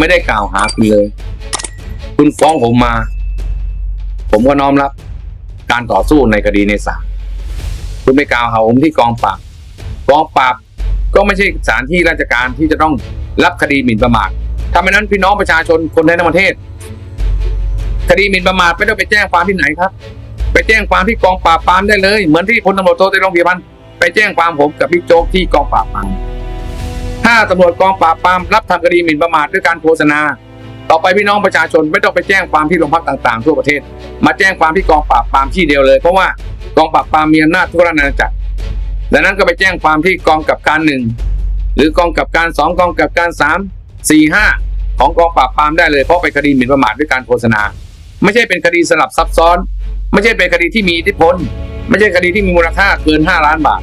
ไม่ได้กล่าวหาคุณเลย คุณฟ้องผมมา ผมก็น้อมรับ การต่อสู้ในคดีในศาลคุณไปกล่าวหาผมที่กองปราบกองปราบก็ไม่ใช่สถานที่ราชการที่จะต้องรับคดีหมิ่นประมาทถ้าไม่นั้นพี่น้องประชาชนคนในประเทศ คดีหมิ่นประมาทไม่ต้องไปแจ้งความที่ไหนครับ ไปแจ้งความที่กองปราบปรามได้เลย เหมือนที่พลตำรวจโทเตรองพีพันธ์ไปแจ้งความผมกับบิ๊กโจ๊กที่กองปราบปราม ถ้าตำรวจกองปราบปรามรับทำคดีหมิ่นประมาทด้วยการโฆษณา ต่อไปพี่น้องประชาชนไม่ต้องไปแจ้งความที่โรงพักต่างๆ ทั่วประเทศ มาแจ้งความที่กองปราบปรามที่เดียวเลย เพราะว่ากองปราบปรามมีอำนาจทั่วราชอาณาจักรดังนั้นก็ไปแจ้งความที่กองกับการหนึ่งหรือกองกับการสองกองกับการสามสี่ห้าของกองปราบปรามได้เลยเพราะไปนคดีหมิ่นประมาทด้วยการโฆษณา ไม่ใช่เป็นคดีสลับซับซ้อน ไม่ใช่เป็นคดีที่มีอิทธิพลไม่ใช่คดีที่มีมูลค่าเกิน 5 ล้านบาท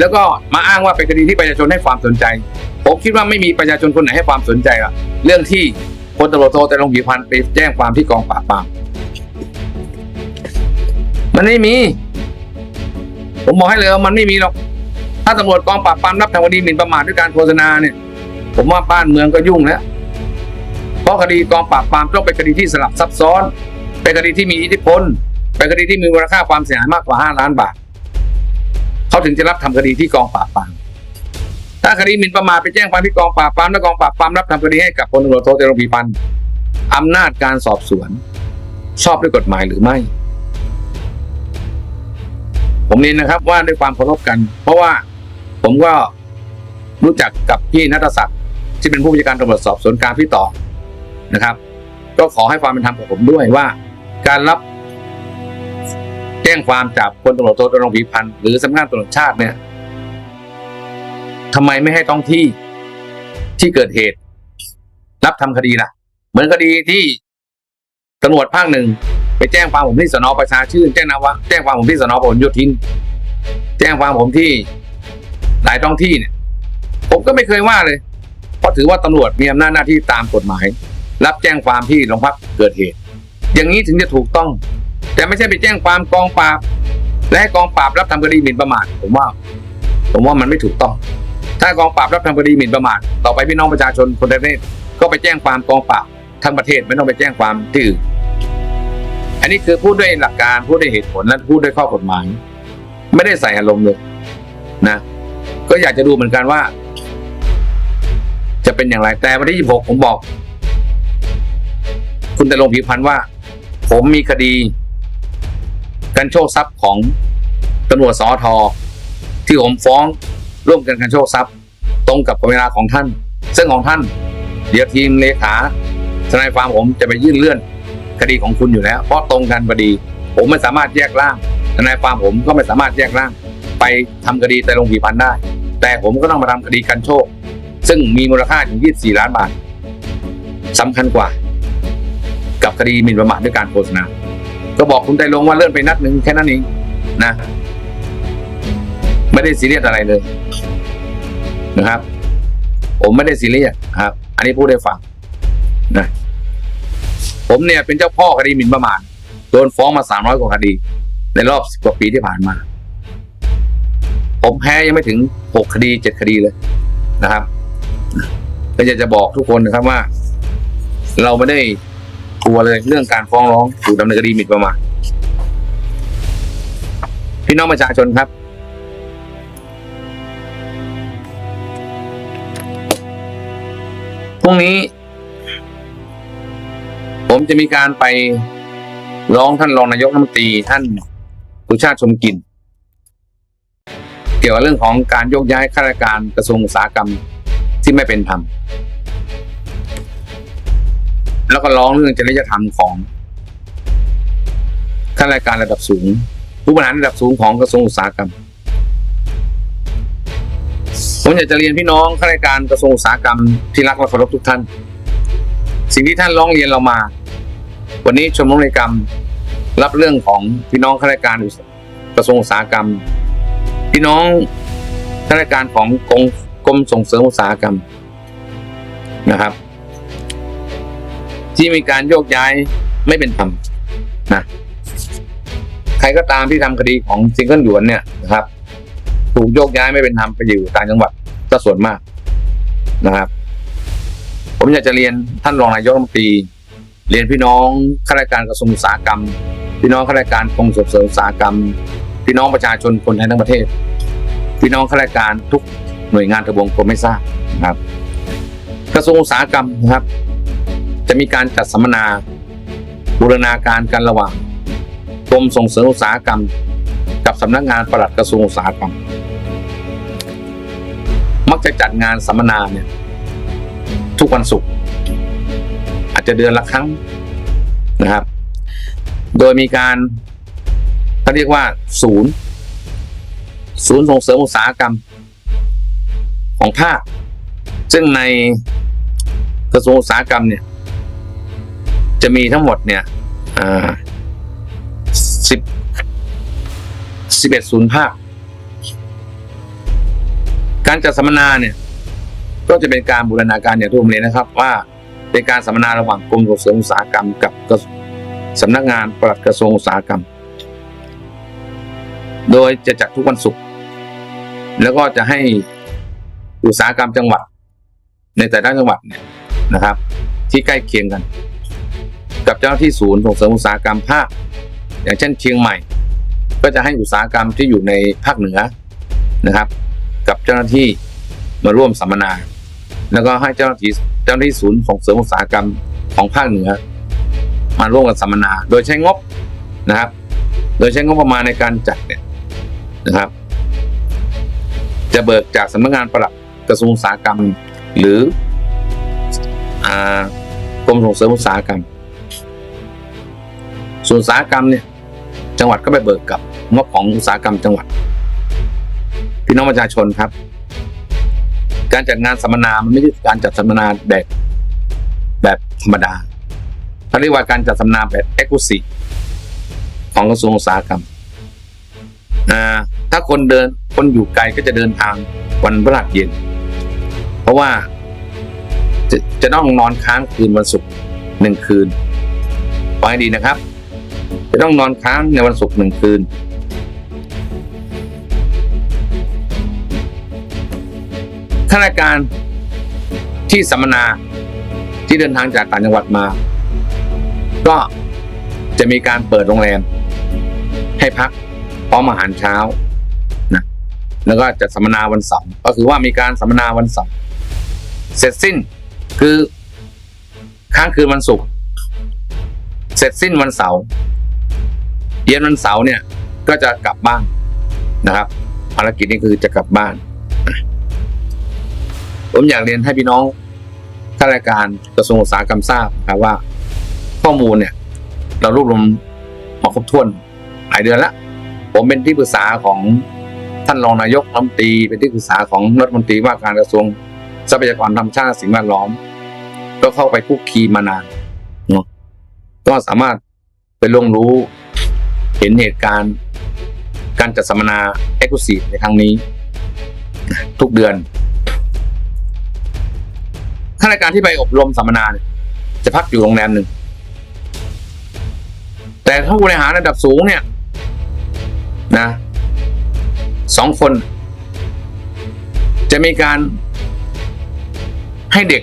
แล้วก็มาอ้างว่าเป็นคดีที่ประชาชนให้ความสนใจ ผมคิดว่าไม่มีประชาชนคนไหนให้ความสนใจอะเรื่องที่พลตำรวจโทแต่ลงผิวพันธ์ไปแจ้งความที่กองปราบปรามมันไม่มี ผมบอกให้เลยว่ามันไม่มีหรอก ถ้าตำรวจกองปราบปรามรับทำคดีหมิ่นประมาทด้วยการโฆษณาเนี่ย ผมว่าบ้านเมืองก็ยุ่งแล้ว เพราะคดีกองปราบปรามต้องเป็นคดีที่สลับซับซ้อน เป็นคดีที่มีอิทธิพล เป็นคดีที่มีมูลค่าความเสียหายมากกว่า 5 ล้านบาท เขาถึงจะรับทำคดีที่กองปราบปราม ถ้าคดีหมิ่นประมาทไปแจ้งความที่กองปราบปรามแล้วกองปราบปรามรับทำคดีให้กับพลตำรวจโทเตรองพีพันธ์อำนาจการสอบสวน ชอบด้วยกฎหมายหรือไม่ ผมเน้นนะครับว่าด้วยความเคารพกัน เพราะว่าผมก็รู้จักกับพี่นัทศักดิ์ที่เป็นผู้บัญชาการตำรวจสอบสวนกลางพี่ต่อนะครับ ก็ขอให้ความเป็นธรรมกับผมด้วยว่า การรับแจ้งความจากพลตำรวจโทตรงพีพันธ์หรือสำนักงานตำรวจชาติเนี่ย ทำไมไม่ให้ต้องที่ที่เกิดเหตุ รับทำคดีล่ะ เหมือนคดีที่ตำรวจภาคหนึ่งไปแจ้งความผมที่สนประชาชื่น แจ้งนะว่าแจ้งความผมที่สนพหลโยธิน แจ้งความผมที่หลายท้องที่เนี่ย ผมก็ไม่เคยว่าเลย เพราะถือว่าตำรวจมีอำนาจหน้าที่ตามกฎหมาย รับแจ้งความที่โรงพักเกิดเหตุ อย่างนี้ถึงจะถูกต้อง แต่ไม่ใช่ไปแจ้งความกองปราบ และให้กองปราบรับทำคดีหมิ่นประมาทผมว่า ผมว่ามันไม่ถูกต้อง ถ้ากองปราบรับทำคดีหมิ่นประมาทต่อไปพี่น้องประชาชนคนในประเทศก็ไปแจ้งความกองปราบทั้งประเทศไม่ต้องไปแจ้งความที่อื่นอันนี้คือพูดด้วยหลักการพูดด้วยเหตุผลและพูดด้วยข้อกฎหมาย ไม่ได้ใส่อารมณ์เลยนะ ก็อยากจะดูเหมือนกันว่า จะเป็นอย่างไรแต่วันที่26ผมบอก คุณแต่ลงผิวพันธ์ว่า ผมมีคดีการโชคทรัพย์ของตำรวจสอทอที่ผมฟ้อง ร่วมกันการโชคทรัพย์ ตรงกับเวลาของท่าน ซึ่งของท่าน เดี๋ยวทีมเลขาทนายความผมจะไปยื่นเลื่อนคดีของคุณอยู่แล้ว เพราะตรงกันพอดี ผมไม่สามารถแยกร่างทนายความผมก็ไม่สามารถแยกร่าง ไปทำคดีแต่ลงผีพันได้ แต่ผมก็ต้องมาทำคดีกันโชค ซึ่งมีมูลค่าถึง 24 ล้านบาทสำคัญกว่า กับคดีหมิ่นประมาทด้วยการโฆษณาก็บอกคุณไตลงว่าเลื่อนไปนัดหนึ่งแค่นั้นเองนะ ไม่ได้ซีเรียสอะไรเลยนะครับ ผมไม่ได้ซีเรียสครับ อันนี้พูดได้ฟังนะผมเนี่ยเป็นเจ้าพ่อคดีหมิ่นประมาทโดนฟ้องมาสามร้อยกว่าคดี ในรอบสิบกว่าปีที่ผ่านมา ผมแพ้ยังไม่ถึงหกคดีเจ็ดคดีเลยนะครับก็อยากจะบอกทุกคนนะครับว่า เราไม่ได้กลัวเลยเรื่องการฟ้องร้องถูกดำเนินคดีหมิ่นประมาทพี่น้องประชาชนครับ รุ่งนี้ ผมจะมีการไปร้องท่านรองนายกรัฐมนตรีท่านสุชาติชมกลิน เกี่ยวกับเรื่องของการโยกย้ายข้าราชการกระทรวงอุตสาหกรรมที่ไม่เป็นธรรม แล้วก็ร้องเรื่องจริยธรรมของข้าราชการระดับสูง ผู้บริหารระดับสูงของกระทรวงอุตสาหกรรม ผมอยากจะเรียนพี่น้องข้าราชการกระทรวงอุตสาหกรรมที่รักและเคารพทุกท่าน สิ่งที่ท่านร้องเรียนเรามา วันนี้ชมรมนิกรรม รับเรื่องของพี่น้องข้าราชการกระทรวงอุตสาหกรรม พี่น้องข้าราชการของกรมกรมส่งเสริมอุตสาหกรรมนะครับ ที่มีการโยกย้ายไม่เป็นธรรมนะใครก็ตามที่ทำคดีของซิงเกิลหยวนเนี่ยนะครับ ถูกโยกย้ายไม่เป็นธรรมไปอยู่ต่างจังหวัดก็ส่วนมากนะครับ ผมอยากจะเรียนท่านรองนายกรัฐมนตรี เรียนพี่น้องข้าราชการกระทรวงอุตสาหกรรม พี่น้องข้าราชการกรมส่งเสริมอุตสาหกรรม พี่น้องประชาชนคนไทยทั้งประเทศ พี่น้องข้าราชการทุกหน่วยงานทบวงกรมไม่ทราบนะครับ กระทรวงอุตสาหกรรมนะครับ จะมีการจัดสัมมนาบูรณาการกันระหว่างกรมส่งเสริมอุตสาหกรรม กับสำนักงานปลัดกระทรวงอุตสาหกรรม มักจะจัดงานสัมมนาเนี่ยทุกวันศุกร์อาจจะเดือนละครั้งนะครับ โดยมีการเขาเรียกว่าศูนย์ ศูนย์ส่งเสริมอุตสาหกรรม ของภาค ซึ่งในกระทรวงอุตสาหกรรมเนี่ย จะมีทั้งหมดเนี่ยสิบสิบเอ็ดศูนย์ภาค การจัดสัมมนาเนี่ยก็จะเป็นการบูรณาการอย่างที่มเรียนะครับ ว่าเป็นการสัมมนาระหว่างกรมส่งเสริมอุตสาหกรรมกับสำนักงานปลัดกระทรวงอุตสาหกรรม โดยจะจัดทุกวันศุกร์แล้วก็จะให้อุตสาหกรรมจังหวัด ในแต่ละจังหวัดเนี่ยนะครับ ที่ใกล้เคียงกัน กับเจ้าหน้าที่ศูนย์ส่งเสริมอุตสาหกรรมภาคอย่างเช่นเชียงใหม่ ก็จะให้อุตสาหกรรมที่อยู่ในภาคเหนือนะครับ กับเจ้าหน้าที่มาร่วมสัมมนา แล้วก็ให้เจ้าหน้าที่เจ้าหน้าที่ศูนย์ส่งเสริมอุตสาหกรรมของภาคเหนือ มาร่วมกันสัมมนา โดยใช้งบนะครับ โดยใช้งบประมาณในการจัดเนี่ยนะครับ จะเบิกจากสำนักงานปลัดกระทรวงอุตสาหกรรม หรือกรมส่งเสริมอุตสาหกรรม ส่วนอุตสาหกรรมเนี่ยจังหวัดก็ไปเบิกกับงบของอุตสาหกรรมจังหวัด พี่น้องประชาชนครับ การจัดงานสัมมนา มันไม่ใช่การจัดสัมมนาแบบแบบธรรมดาเขาเรียกว่าการจัดสัมมนาแบบเอ็กซ์คลูซีของกระทรวงอุตสาหกรรมถ้าคนเดินคนอยู่ไกลก็จะเดินทางวันพฤหัสเย็น เพราะว่าจะจะต้องนอนค้างคืนวันศุกร์หนึ่งคืนฟังให้ดีนะครับ จะต้องนอนค้างในวันศุกร์หนึ่งคืน ข้าราชการที่สัมมนาที่เดินทางจากต่างจังหวัดมา ก็จะมีการเปิดโรงแรม ให้พักพร้อมอาหารเช้านะแล้วก็จะสัมมนาวันเสาร์ก็คือว่ามีการสัมมนาวันเสาร์เสร็จสิ้นคือค้างคืนวันศุกร์เสร็จสิ้นวันเสาร์เย็นวันเสาร์เนี่ยก็จะกลับบ้านนะครับภารกิจนี้คือจะกลับบ้าน ผมอยากเรียนให้พี่น้องข้าราชการกระทรวงอุตสาหกรรมทราบนะครับว่า ข้อมูลเนี่ย เรารวบรวมมาครบถ้วนหลายเดือนละผมเป็นที่ปรึกษาของท่านรองนายกรัฐมนตรีเป็นที่ปรึกษาของรัฐมนตรีว่าการกระทรวงทรัพยากรธรรมชาติและสิ่งแวดล้อม ก็เข้าไปคุกคีมานานเนาะก็สามารถไปลงรู้เห็นเหตุการณ์ การจัดสัมมนาเอ็กซ์คลูซีฟในครั้งนี้ ทุกเดือนาราชการที่ไปอบรมสัมมนาเนี่ยจะพักอยู่โรงแรมหนึ่ง แต่ถ้าผู้บริหารระดับสูงเนี่ยนะสองคน จะมีการให้เด็ก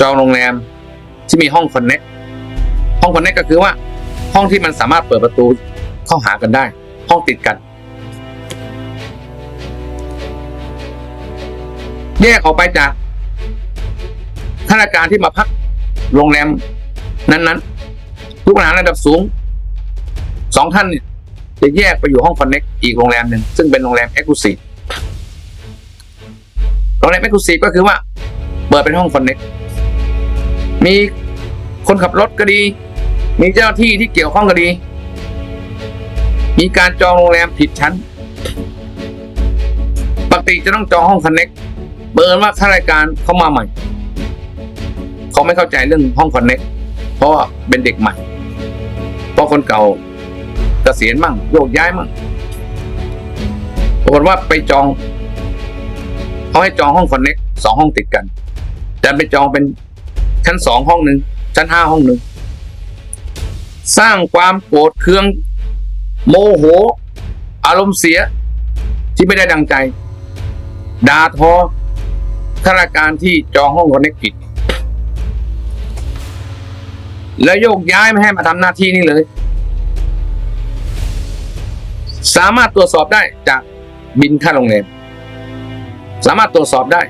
จองโรงแรมที่มีห้องคอนเน็กห้องคอนเน็กก็คือว่าห้องที่มันสามารถเปิดประตูเข้าหากันได้ ห้องติดกัน แยกออกไปจากข้าราชการที่มาพักโรงแรมนั้นๆผู้บริหารระดับสูงสองท่านจะแยกไปอยู่ห้องคอนเน็กอีกโรงแรมหนึ่งซึ่งเป็นโรงแรมเอ็กซ์คลูซีฟโรงแรมเอ็กซ์คลูซีฟก็คือว่า เปิดเป็นห้องคอนเน็กมีคนขับรถก็ดี มีเจ้าหน้าที่ที่เกี่ยวข้องก็ดี มีการจองโรงแรมผิดชั้น ปกติจะต้องจองห้องคอนเน็ก เบิร์ว่าข้าราชการเขามาใหม่เขาไม่เข้าใจเรื่องห้องคอนเน็กเพราะเป็นเด็กใหม่ เพราะคนเก่าเกษียณมั่งโยกย้ายมั่งปรากฏว่าไปจองเขาให้จองห้องคอนเน็กสองห้องติดกันแต่ไปจองเป็นชั้นสองห้องหนึ่งชั้นห้าห้องหนึ่งสร้างความโกรธเคือง โมโห อารมณ์เสียที่ไม่ได้ดังใจด่าทอ ข้าราชการที่จองห้องคอนเน็กผิด แล้วโยกย้ายไม่ให้มาทำหน้าที่นี้เลย สามารถตรวจสอบได้จากบินค่าโรงแรมสามารถตรวจสอบได้